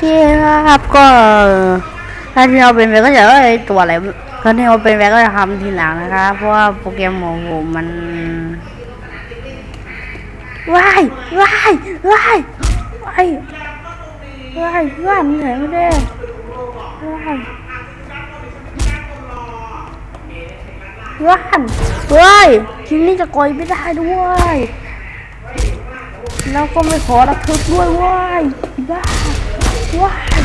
เคครับก็ถ้าที่เราเป็นไปก็จะเอ้ตัวอะไรก็ที่เราเป็นไปก็จะทำทีหลังนะครับ เพราะว่าโปรแกรมของผมมันว้ายว้ายว้ายว้ายว้ายว้ายมันไหนไม่ได้ว้ายว้ายว้ยทีนี้จะกอยไม่ได้ด้วย แล้วก็ไม่ขอรับทึกด้วยว้ายบ้า ว้าย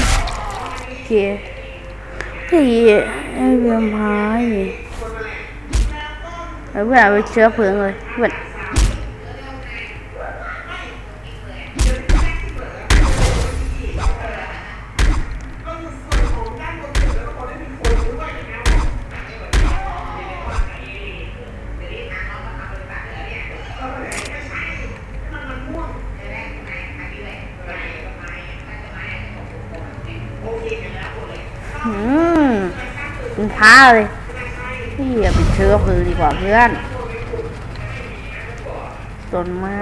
โอเคพี่ไอ้เวียมพายไอ้เพื่อนเอาไปเชื้อเพลิงเลยเพื่อนอืมมันท้า เลยพี่อย่าไปเชื้อเพลิงดีกว่าเพื่อนต้นมา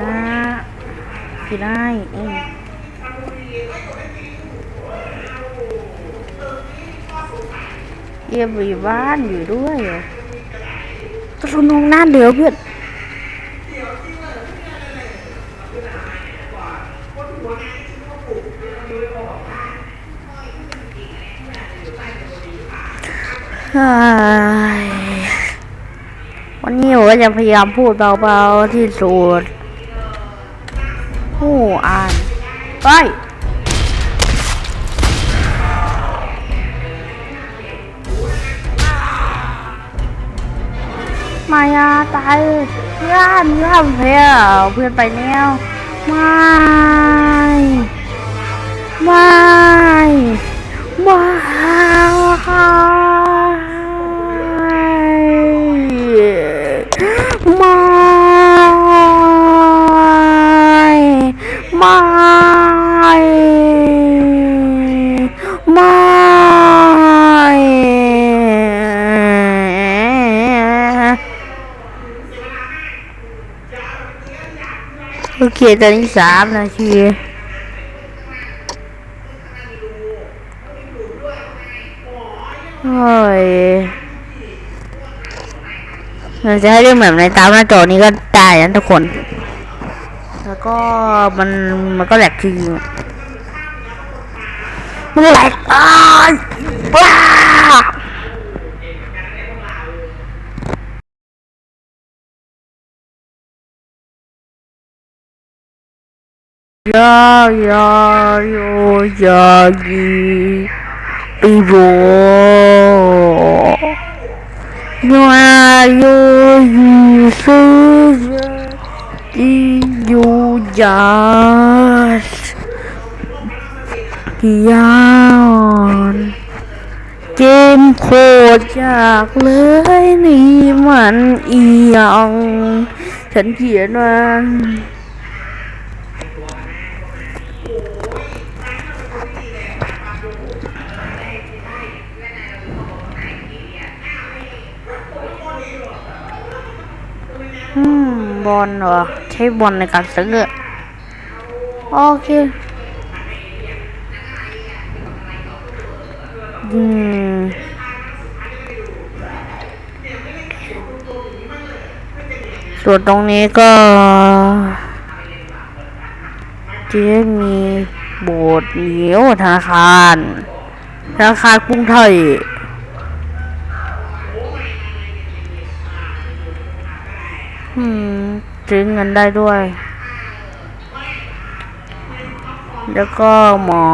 ที่ได้เองเยี่ยมไปบ้านอยู่ด้วยเหรอก็ทนนงน้าเดี๋ยวเพื่อน วันนี้ผมก็จะพยายามพูดเบาๆที่สุดผู้อ่านไปมายาตายย่านย่านเพื่อนเพื่อนไปแล้วไม่ไม่ไม่ ไม่ไม่โอเคตอนนี้สามนาทีโอ้ยเราจะให้เรื่องแบบในตามหน้าจอนี้ก็ได้นะทุกคน แล้วก็มันมันก็แหลกจริงอะมันแหลกอ้ายว้ายายายายายีปีโบยาโยยูซูอี ยูยาสยาวเกมโคตรยากเลยนี่มันอีหยังฉันเขียนว่าอืมบอลเหรอ ใช้บอลในการซื้อ โอเคอืมส่วนตรงนี้ก็จะมีโบสถ์เหนียวธนาคารธนาคารกรุงไทยอืมซื้อเงินได้ด้วย แล้วก็หมอ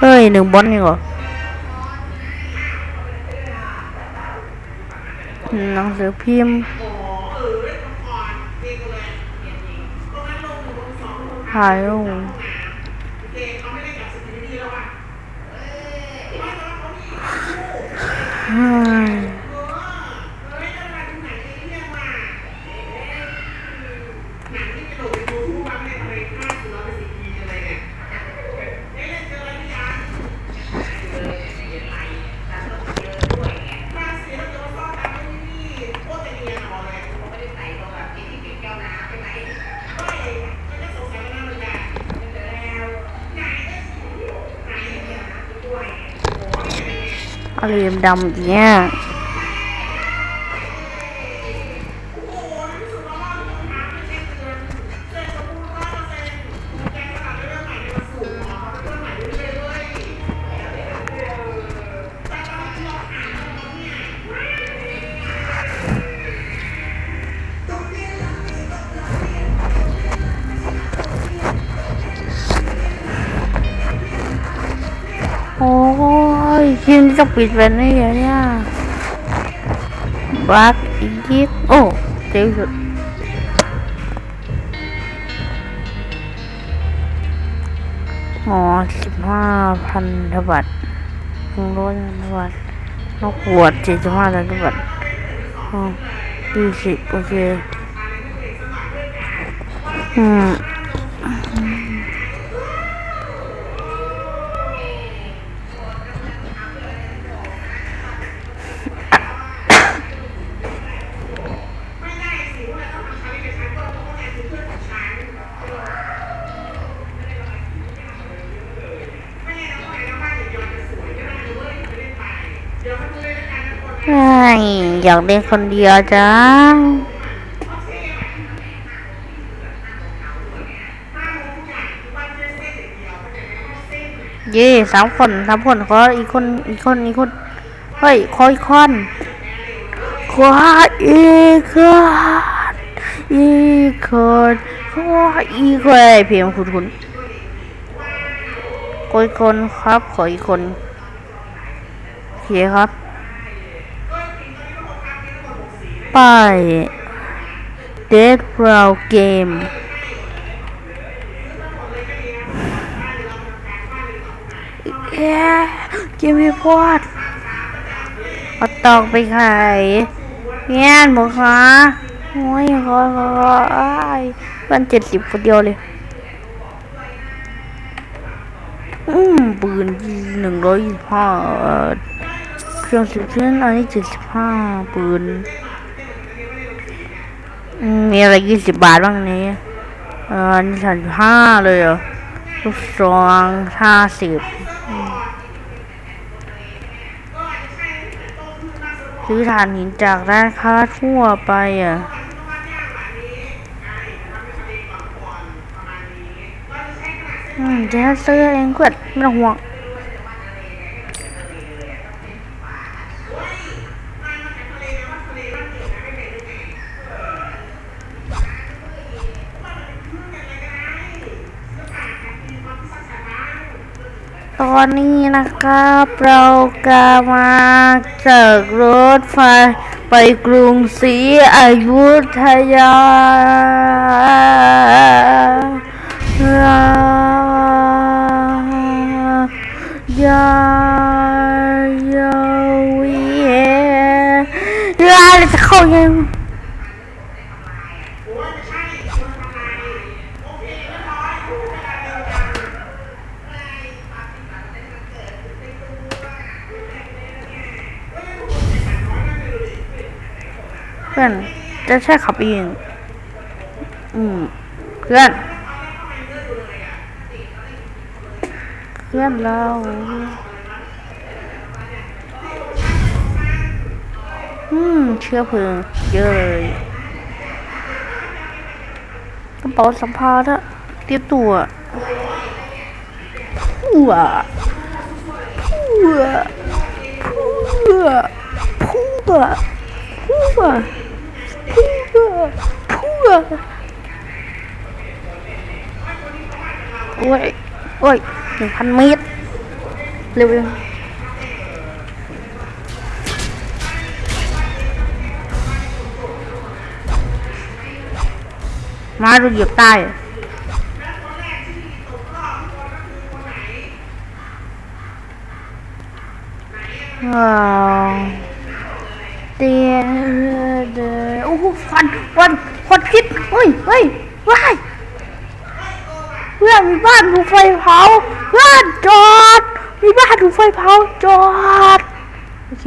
เฮ้ยหนึ่งบอลนี่เหรอหนังสือพิมพ์ถ่ายรูปฮ้ย อะไยคิมจะปิดแบบนี้เหรอเนี่ยบักอีกทีโอ้เจ๋งสุดอ๋อสิบห้าพันธบัตรหนึ่งร้อยพันธบัตรนกขวดเจ็ดสิบห้าพันธบัตรอ๋อยี่สิบโอเคอืม อ้อยากเล่นคนเดียวจังเย่สามคนสามคนขออีกคนอีกคนอีกคนเฮ้ยขออีกคนขออีกคนอีกคนขออีกคนเพียงคุณคุณขออีกคนครับขออีกคนโอเคครับ ไป Dead Row Game เอเกมรีพอร์ตเอาตอกไปขายเงี้ยนบอกคะโอ้ยขอขอขออ้ายวันเจ็ดสิบคนเดียวเลย อืมปืนหนึ่งร้อยยี่สิบห้าเครื่องสิบเส้นอันนี้เจ็ดสิบห้าปืน มีอะไรยี่สิบบาทบ้างนี้เออนนี้สามสิบห้าเลยเหรอลูกซองห้าสิบซื้อถ่านหินจากร้านค้าทั่วไปอะอืมเดี๋ยวซื้อเองกวดไม่ต้องห่วง ตอนนี้นะครับเรากำลังจากรถไฟไปกรุงศรีอยุธยา ยายาวียาจะเข้ายัง พื่อนจะใช่ขับเองอืมเพื่อน เพื่อนเราอืมเชื้อเพลิงเยอะเลยกระเป๋าสัมภาระเตรียมตัวพัวพัวพัวพัวพัวพัวพัว โอ้ย โอ้ยหนึ่งพันเมตร เร็วๆมาดูเหยียบใต้ว้าว เตียเดโอ้โหฟันฟันฟันพิษเฮ้ยเฮ้ยว้ายเพื่อนมีบ้านถูกไฟเผาเพื่อนจอดมีบ้านถูกไฟเผาจอดโอเค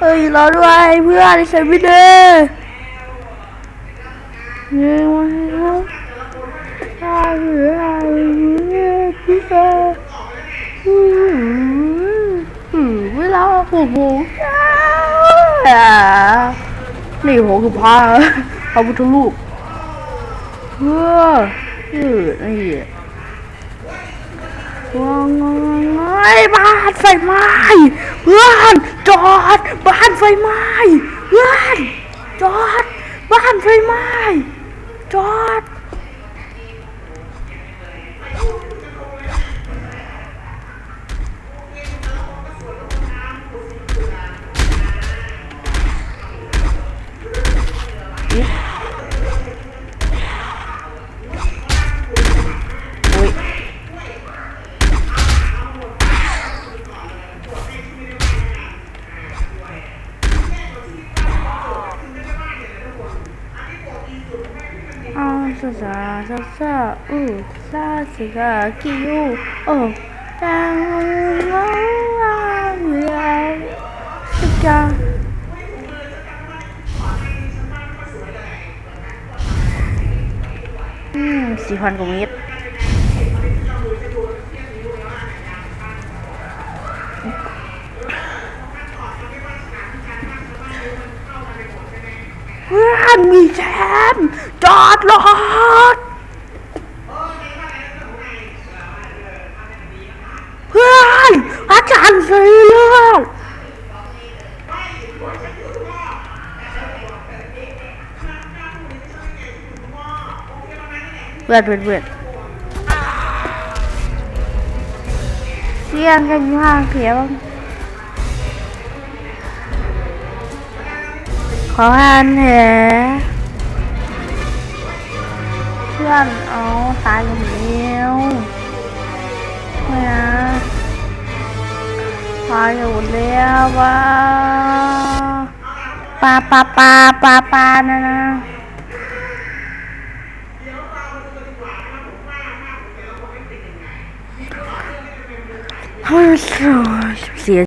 เฮ้ยรอด้วยเพื่อนฉันไม่ได้เงี้ยมาแล้วอ่าเฮ้ยเงี้ยพี่แกอืมอืมเวลาโอ้โหนี่ผมคือพระพระพุทธรูปเพื่อเออนี่ว้างไงบ้านไฟไหม้ เพื่อนจอดบ้านไฟไหม้เพื่อนจอดบ้านไฟไหม้จอดาซาซาซาซาอูซาซาซาคิวโอ้ตังงาเรียสกาอืมสี่ พื่อนมีแชมป์จอดรถเพื่อนอาจารย์สีเลือดเพื่อนเพื่อนเพื่อนเสียงกันอยู่ห่างเสียง ขอหันแหเพื่อนเอาตายกันแล้วไม่นะตายกันหมดแล้วว้าปลาปลาปลาปลาปลานะนะเฮ้ยเสีย